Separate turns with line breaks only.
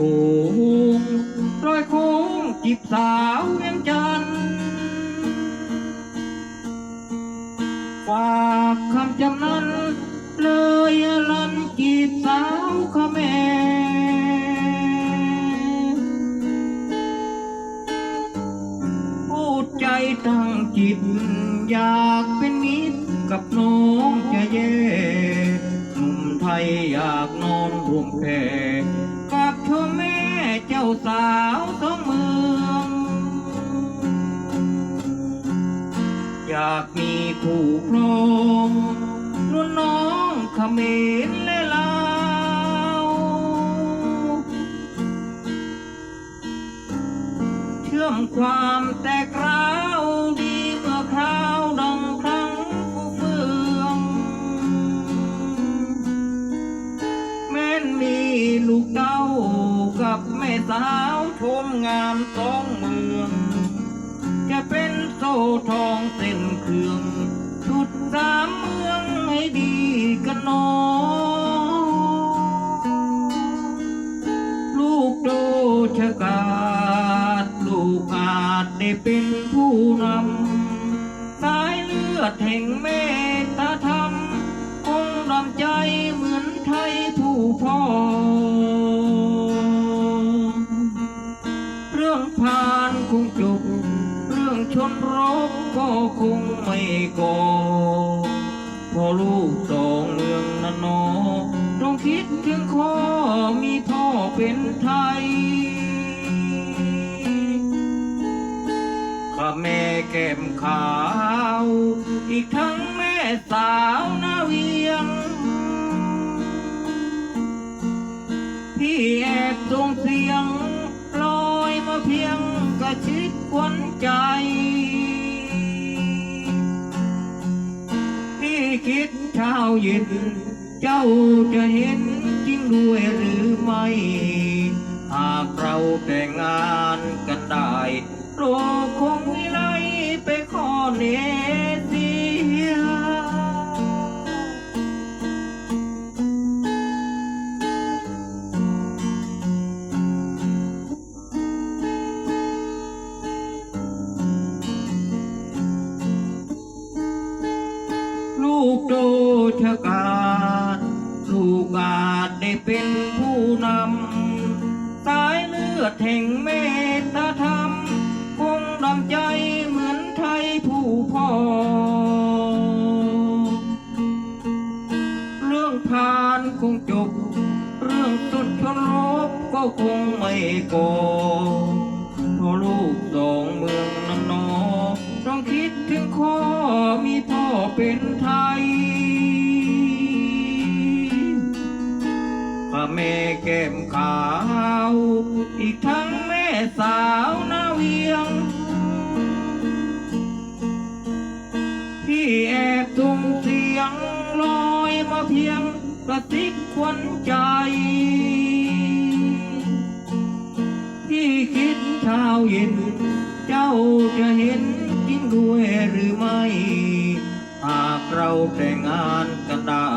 โค้งรอยโค้งจีบสาวเวียงจันทน์ฝากคำจำนั้น เลยอลันจีบสาวขแมพูดใจตั้งจิต อยากเป็นมิตรกับน้องจะเย่หนุ่มไทยอยากนอนรวมแพร สาวสองเมือง อยากมีคู่ครองนวลน้องขมินและลาวเชื่อมความแตกร้า กับแม่สาวชมงามสองเมือง จะเป็นโซ่ทองเส้นเครื่องสุดสามเมืองให้ดีกันน้องลูกโตชะกาดลูกอาจได้เป็นผู้นำสายเลือดแห่งเมตตาธรรมคงดำใจเหมือนไทยผู้พ่อ ชนรบก็คงไม่ก่อพอลูกสองเมืองนั้นนอต้องคิดถึงข้อมีพ่อเป็นไทยข้าแม่แก้มขาว อีกทั้งแม่สาวนาเวียง พี่แอบส่งเสียง เพียงกระชิดควนใจ พี่คิดเช้าเย็น เจ้าจะเห็นจริงด้วยหรือไม่ หากเราแต่งงานกันได้ โลกคงวิไลไปขอเน ชกาดลูกอาจได้เป็นผู้นำ สายเลือดแห่งเมตตาธรรม คงดำใจเหมือนไทยผู้พ่อ เรื่องผ่านคงจบ เรื่องสุดชนรบก็คงไม่ก่อเพราะลูกสองเมืองนั้นนอต้องคิดถึงข้อมีพ่อเป็นไทย แม่แก้มขาว อีกทั้งแม่สาวนาเวียง พี่แอบส่งเสียงลอยมาเพียงกระซิกควันใจ พี่คิดเช้าเย็น เจ้าจะเห็นจริงด้วยหรือไม่ หากเราแต่งงานกันได้